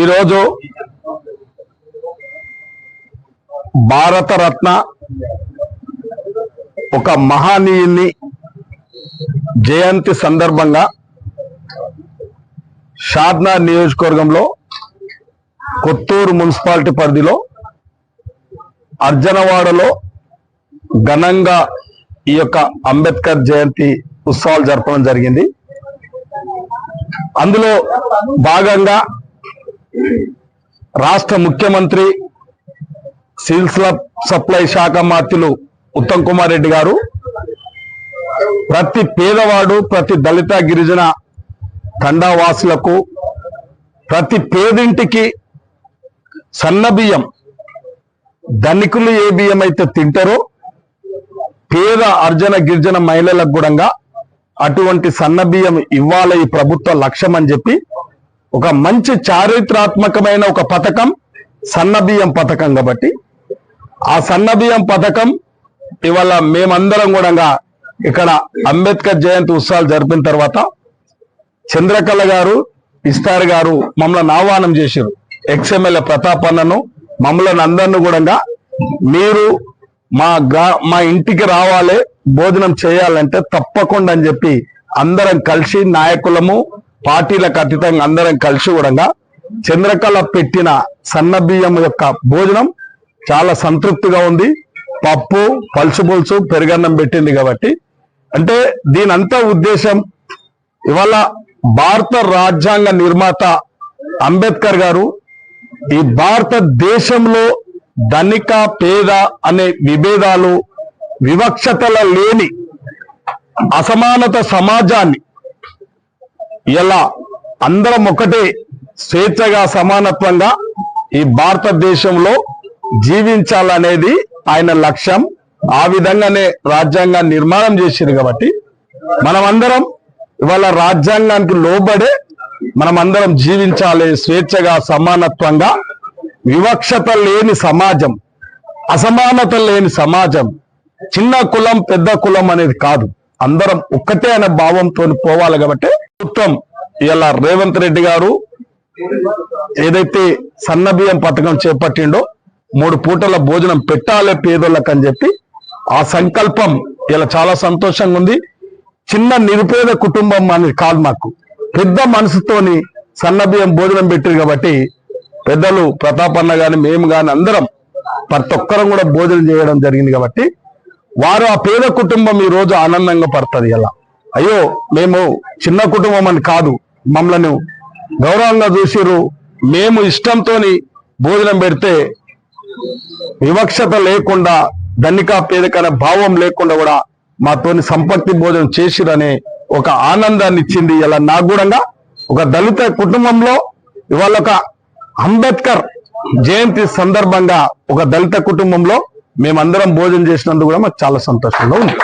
ఈరోజు భారతరత్న ఒక మహానీయుని జయంతి సందర్భంగా షాద్నా నియోజకవర్గంలో కొత్తూరు మున్సిపాలిటీ పరిధిలో అర్జనవాడలో ఘనంగా ఈ యొక్క అంబేద్కర్ జయంతి ఉత్సవాలు జరపడం జరిగింది. అందులో భాగంగా రాష్ట్ర ముఖ్యమంత్రి సిల్స్ల సప్లై శాఖ మాత్రులు ఉత్తమ్ కుమార్ రెడ్డి గారు ప్రతి పేదవాడు ప్రతి దళిత గిరిజన తండావాసులకు ప్రతి పేదింటికి సన్న బియ్యం ధనికులు ఏ బియ్యం అయితే తింటారో పేద అర్జన గిరిజన మహిళలకు కూడా అటువంటి సన్న బియ్యం ఇవ్వాలి ఈ ప్రభుత్వ లక్ష్యం అని చెప్పి ఒక మంచి చారిత్రాత్మకమైన ఒక పథకం సన్న బియ్యం పథకం కాబట్టి. ఆ సన్న బియ్యం పథకం ఇవాళ మేమందరం కూడా ఇక్కడ అంబేద్కర్ జయంతి ఉత్సవాలు జరిపిన తర్వాత చంద్రకళ గారు ఇస్తార్ గారు మమ్మల్ని ఆహ్వానం చేశారు. ఎక్స్ఎమ్మెల్యే ప్రతాప్ అన్నను మమ్మల్ని అందరిని కూడా మీరు మా గ్రా మా ఇంటికి రావాలి భోజనం చేయాలంటే తప్పకుండా అని చెప్పి అందరం కలిసి నాయకులము పార్టీలకు అతీతంగా అందరం కలిసి కూడా చంద్రకళ పెట్టిన సన్న బియ్యం యొక్క భోజనం చాలా సంతృప్తిగా ఉంది. పప్పు పలుసు పులుసు పెరుగన్నం పెట్టింది కాబట్టి. అంటే దీనంతా ఉద్దేశం ఇవాళ భారత రాజ్యాంగ నిర్మాత అంబేద్కర్ గారు ఈ భారతదేశంలో ధనిక పేద అనే విభేదాలు వివక్షతల లేని అసమానత సమాజాన్ని ఎలా అందరం ఒకటే స్వేచ్ఛగా సమానత్వంగా ఈ భారతదేశంలో జీవించాలనేది ఆయన లక్ష్యం. ఆ విధంగానే రాజ్యాంగాన్ని నిర్మాణం చేసింది కాబట్టి మనమందరం ఇవాళ రాజ్యాంగానికి లోబడే మనమందరం జీవించాలి స్వేచ్ఛగా సమానత్వంగా. వివక్షత లేని సమాజం అసమానత లేని సమాజం చిన్న కులం పెద్ద కులం అనేది కాదు. అందరం ఒక్కటే అనే భావంతో పోవాలి కాబట్టి ప్రభుత్వం ఇలా రేవంత్ రెడ్డి గారు ఏదైతే సన్న బియ్యం పథకం చేపట్టిండో మూడు పూటల భోజనం పెట్టాలి పేదోళ్ళకి అని చెప్పి ఆ సంకల్పం ఇలా చాలా సంతోషంగా ఉంది. చిన్న నిరుపేద కుటుంబం అనేది కాదు మాకు. పెద్ద మనసుతోని సన్న బియ్యం భోజనం పెట్టారు కాబట్టి పెద్దలు ప్రతాపన్న గాని మేము గాని అందరం ప్రతి ఒక్కరం కూడా భోజనం చేయడం జరిగింది కాబట్టి వారు ఆ పేద కుటుంబం ఈ రోజు ఆనందంగా పడుతుంది ఇలా అయ్యో మేము చిన్న కుటుంబం అని కాదు మమ్మల్ని గౌరవంగా చూసిరు మేము ఇష్టంతోని భోజనం పెడితే వివక్షత లేకుండా ధనిక పేదకనే భావం లేకుండా కూడా మాతోని సంపత్తి భోజనం చేసిరనే ఒక ఆనందాన్ని ఇచ్చింది ఇలా నాకు కూడా ఒక దళిత కుటుంబంలో ఇవాళ ఒక అంబేద్కర్ జయంతి సందర్భంగా ఒక దళిత కుటుంబంలో మేమందరం భోజనం చేసినందుకు కూడా మాకు చాలా సంతోషంగా ఉంది.